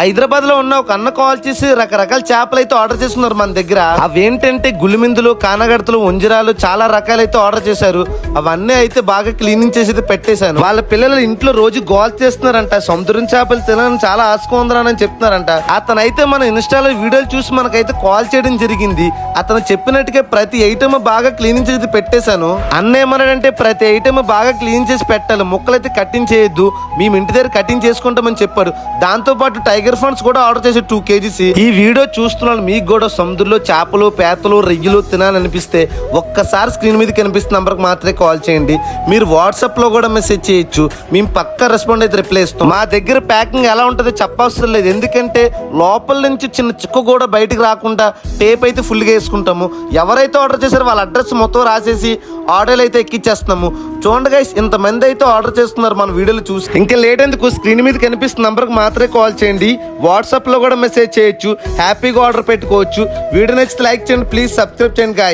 హైదరాబాద్లో ఉన్న ఒక అన్న కాల్ చేసి రకరకాల చేపలు అయితే ఆర్డర్ చేస్తున్నారు మన దగ్గర. అవేంటంటే గులిమిందులు కానగడతలు ఉంజరాలు చాలా రకాలైతే ఆర్డర్ చేశారు. అవన్నీ అయితే బాగా క్లీనింగ్ చేసి పెట్టేశాను. వాళ్ళ పిల్లలు ఇంట్లో రోజు గోల్ చేస్తున్నారంట. సముద్రం చేపలు తినాలని చాలా ఆశగా చెప్తున్నారంట. అతను అయితే మన ఇన్స్టాలో వీడియోలు చూసి మనకైతే కాల్ చేయడం జరిగింది. అతను చెప్పినట్టుగా ప్రతి ఐటమ్ బాగా క్లీనింగ్ చేసి పెట్టేశాను. అన్న ఏమన్నాడంటే ప్రతి ఐటమ్ బాగా క్లీన్ చేసి పెట్టాలి. ముక్కలైతే కటింగ్ చేయొద్దు. మేము ఇంటి దగ్గర కటింగ్ చేసుకుంటామని చెప్పాడు దాంతో పాటు టైగర్ ఫండ్స్ కూడా ఆర్డర్ చేసి టూ కేజీస్ ఈ వీడియో చూస్తున్నాను. మీకు కూడా సముద్రంలో చేపలు పేతలు రొయ్యలు తినాలనిపిస్తే ఒక్కసారి స్క్రీన్ మీద కనిపిస్తున్న నంబర్కి మాత్రమే కాల్ చేయండి. మీరు వాట్సాప్లో కూడా మెసేజ్ చేయొచ్చు. మేము పక్క రెస్పాండ్ అయితే రిప్లై ఇస్తాం. మా దగ్గర ప్యాకింగ్ ఎలా ఉంటుందో చెప్పవసరం లేదు. ఎందుకంటే లోపల నుంచి చిన్న చిక్కు కూడా బయటకు రాకుండా టేప్ అయితే ఫుల్గా వేసుకుంటాము. ఎవరైతే ఆర్డర్ చేశారో వాళ్ళ అడ్రస్ మొత్తం రాసేసి ఆర్డర్లు అయితే ఎక్కిచ్చేస్తున్నాము. చూడండి గైస్ ఇంతమంది అయితే ఆర్డర్ చేస్తున్నారు మన వీడియోలు చూసి. ఇంకా లేట్ ఎందుకు? స్క్రీన్ మీద కనిపిస్తున్న నంబర్కి మాత్రమే కాల్ చేయండి. వాట్సాప్లో కూడా మెసేజ్ చేయొచ్చు. హ్యాపీగా ఆర్డర్ పెట్టుకోవచ్చు. వీడియో నచ్చితే లైక్ చేయండి. ప్లీజ్ సబ్స్క్రైబ్ చేయండి గాయస్